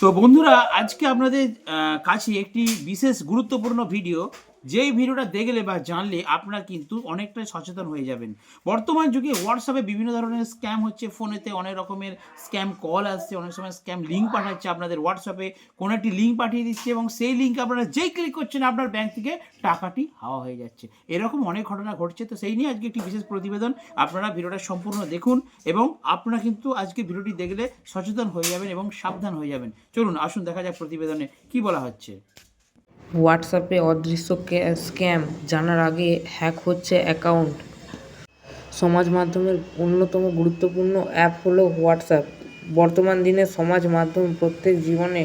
তো বন্ধুরা আজকে আপনাদের কাছে একটি বিশেষ গুরুত্বপূর্ণ ভিডিও যেই ভিডিওটা দেখলে বা জানলে আপনারা কিন্তু অনেকটাই সচেতন হয়ে যাবেন। বর্তমান যুগে হোয়াটসঅ্যাপে বিভিন্ন ধরনের স্ক্যাম হচ্ছে ফোনেতে অনেক রকমের স্ক্যাম কল আসছে, অনেক সময় স্ক্যাম লিঙ্ক পাঠাচ্ছে আপনাদের হোয়াটসঅ্যাপে কোনো একটি লিঙ্ক পাঠিয়ে দিচ্ছে এবং সেই লিঙ্ক আপনারা যেই ক্লিক করছেন আপনার ব্যাংক থেকে টাকাটি হাওয়া হয়ে যাচ্ছে। এরকম অনেক ঘটনা ঘটছে, তো সেই নিয়ে আজকে একটি বিশেষ প্রতিবেদন। আপনারা ভিডিওটা সম্পূর্ণ দেখুন এবং আপনারা কিন্তু আজকে ভিডিওটি দেখলে সচেতন হয়ে যাবেন এবং সাবধান হয়ে যাবেন। চলুন, আসুন দেখা যাক প্রতিবেদনে কি বলা হচ্ছে। হোয়াটসঅ্যাপে অদৃশ্য স্ক্যাম জানার আগে হ্যাক হচ্ছে অ্যাকাউন্ট। সমাজ মাধ্যমের অন্যতম গুরুত্বপূর্ণ অ্যাপ হলো হোয়াটসঅ্যাপ। বর্তমান দিনে সমাজ মাধ্যম প্রত্যেক জীবনে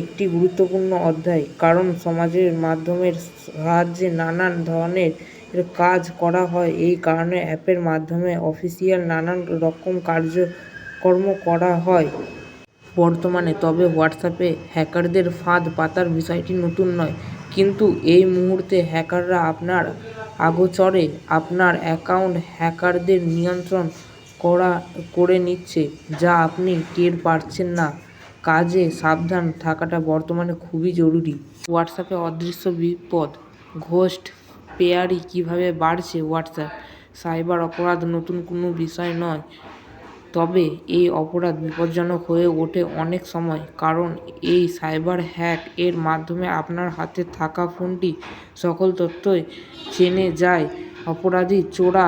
একটি গুরুত্বপূর্ণ অধ্যায়, কারণ সমাজের মাধ্যমের সাহায্যে নানান ধরনের কাজ করা হয়। এই কারণে অ্যাপের মাধ্যমে অফিসিয়াল নানান রকম কার্যকর্ম করা হয়। বর্তমানে, তবে হোয়াটসঅ্যাপে হ্যাকারদের ফাঁদ পাতার বিষয়টি নতুন নয়। কিন্তু এই মুহূর্তে হ্যাকাররা আপনার আগোচরে আপনার অ্যাকাউন্ট হ্যাকারদের নিয়ন্ত্রণ করা, করে নিচ্ছে, যা আপনি টের পাচ্ছেন না। কাজে সাবধান, থাকাটা বর্তমানে খুবই জরুরি। হোয়াটসঅ্যাপে অদৃশ্য বিপদ, ঘোস্ট পেয়ারি কীভাবে বাড়ছে হোয়াটসঅ্যাপ? সাইবার অপরাধ নতুন কোনো বিষয় নয়। তবে এই অপরাধ বিপজ্জনক হয়ে ওঠে অনেক সময়, কারণ এই সাইবার হ্যাক এর মাধ্যমে আপনার হাতে থাকা ফোনটি সকল তথ্যই জেনে যায় অপরাধী চোরা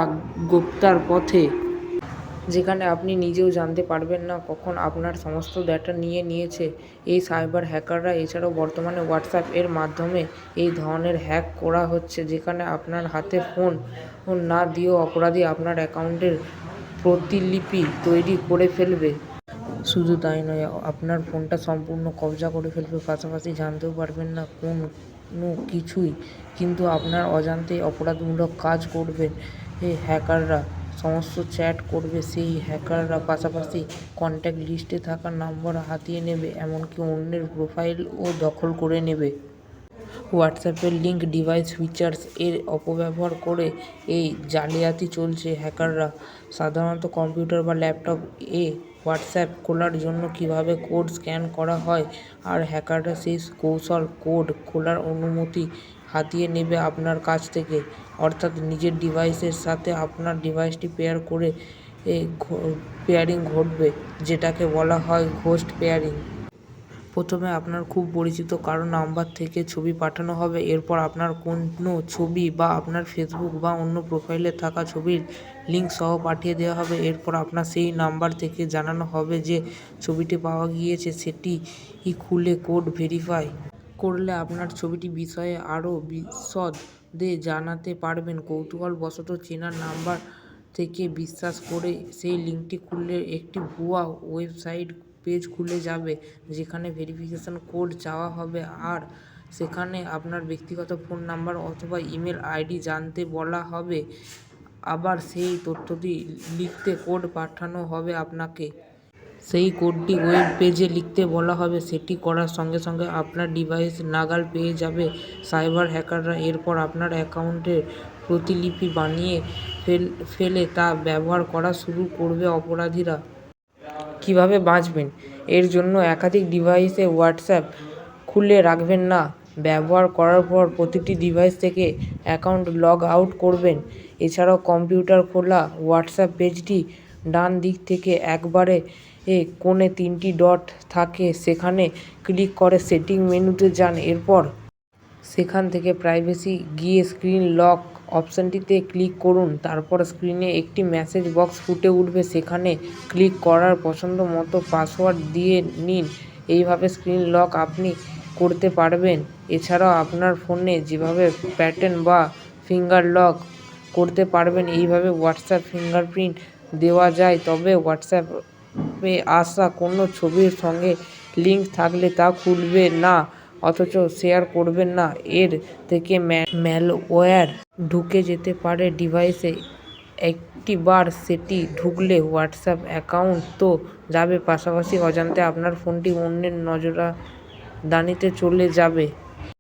গোপ্তার পথে। যেখানে আপনি নিজেও জানতে পারবেন না কখন আপনার সমস্ত ডেটা নিয়ে নিয়েছে। এই সাইবার হ্যাকাররা, এছাড়াও বর্তমানে হোয়াটসঅ্যাপ এর মাধ্যমে এই ধরনের হ্যাক করা হচ্ছে, যেখানে আপনার হাতে ফোন না দিয়েও অপরাধী আপনার অ্যাকাউন্টের প্রতিলিপি তৈরি করে ফেলবে। শুধু তাই নয়, আপনার ফোনটা সম্পূর্ণ কবজা করে ফেলবে। পাশাপাশি জানতেও পারবেন না কোন কিছুই, কিন্তু আপনার অজান্তে অপরাধমূলক কাজ করবে এই হ্যাকাররা। সমস্ত চ্যাট করবে সেই হ্যাকাররা। পাশাপাশি কন্ট্যাক্ট লিস্টে থাকা নাম্বার হাতিয়ে নেবে, এমনকি অন্যের প্রোফাইলও দখল করে নেবে। হোয়াটসঅ্যাপের লিঙ্ক ডিভাইস ফিচার্স এর অপব্যবহার করে এই জালিয়াতি চলছে হ্যাকাররা। সাধারণত কম্পিউটার বা ল্যাপটপ এ হোয়াটসঅ্যাপ খোলার জন্য কীভাবে কোড স্ক্যান করা হয় আর হ্যাকাররা সেই কৌশল কোড খোলার অনুমতি হাতিয়ে নেবে আপনার কাছ থেকে? অর্থাৎ নিজের ডিভাইসের সাথে আপনার ডিভাইসটি পেয়ার করে পেয়ারিং ঘটবে, যেটাকে বলা হয় ঘোস্ট পেয়ারিং। প্রথমে আপনার খুব পরিচিত কারও নাম্বার থেকে ছবি পাঠানো হবে, এরপর আপনার কোনো ছবি বা আপনার ফেসবুক বা অন্য প্রোফাইলে থাকা ছবির লিঙ্ক সহ পাঠিয়ে দেওয়া হবে, এরপর আপনার সেই নাম্বার থেকে জানানো হবে যে ছবিটি পাওয়া গিয়েছে, সেটি খুলে কোড ভেরিফাই করলে আপনার ছবিটি বিষয়ে আরও বিশদে জানাতে পারবেন। কৌতূহলবশত চেনা নাম্বার থেকে বিশ্বাস করে সেই লিঙ্কটি খুললে একটি ভুয়া ওয়েবসাইট পেজ খুলে যাবে, যেখানে ভেরিফিকেশন কোড চাওয়া হবে আর সেখানে আপনার ব্যক্তিগত ফোন নাম্বার অথবা ইমেল আইডি জানতে বলা হবে। আবার সেই তথ্যটি লিখতে কোড পাঠানো হবে আপনাকে। সেই কোডটি ওয়েব পেজে লিখতে বলা হবে, সেটি করার সঙ্গে সঙ্গে আপনার ডিভাইস নাগাল পেয়ে যাবে। সাইবার হ্যাকাররা এরপর আপনার অ্যাকাউন্টের প্রতিলিপি বানিয়ে ফেল, ফেলে তা ব্যবহার করা শুরু করবে অপরাধীরা। কীভাবে বাঁচবেন? এর জন্য একাধিক ডিভাইসে হোয়াটসঅ্যাপ খুলে রাখবেন না। ব্যবহার করার পর প্রতিটি ডিভাইস থেকে অ্যাকাউন্ট লগ আউট করবেন। এছাড়াও কম্পিউটার খোলা হোয়াটসঅ্যাপ পেজটি ডান দিক থেকে একবারে এ কোণে তিনটি ডট থাকে। সেখানে ক্লিক করে সেটিং মেনুতে যান। এরপর সেখান থেকে প্রাইভেসি গিয়ে স্ক্রিন লক অপশানটিতে ক্লিক করুন। তারপর স্ক্রিনে একটি মেসেজ বক্স ফুটে উঠবে। সেখানে ক্লিক করার পছন্দ মতো পাসওয়ার্ড দিয়ে নিন। এইভাবে স্ক্রিন লক আপনি করতে পারবেন। এছাড়াও আপনার ফোনে যেভাবে প্যাটার্ন বা ফিঙ্গার লক করতে পারবেন, এইভাবে হোয়াটসঅ্যাপ ফিঙ্গারপ্রিন্ট দেওয়া যায়। তবে হোয়াটসঅ্যাপে আসা কোনো ছবির সঙ্গে লিঙ্ক থাকলে তা খুলবে না, অথচ শেয়ার করবেন না। এর থেকে ম্যালওয়্যার ঢুকে যেতে পারে ডিভাইসে একটিবার সেটি ঢুকলে হোয়াটসঅ্যাপ অ্যাকাউন্ট তো যাবে। পাশাপাশি অজান্তে আপনার ফোনটি অন্যের নজরদানিতে চলে যাবে।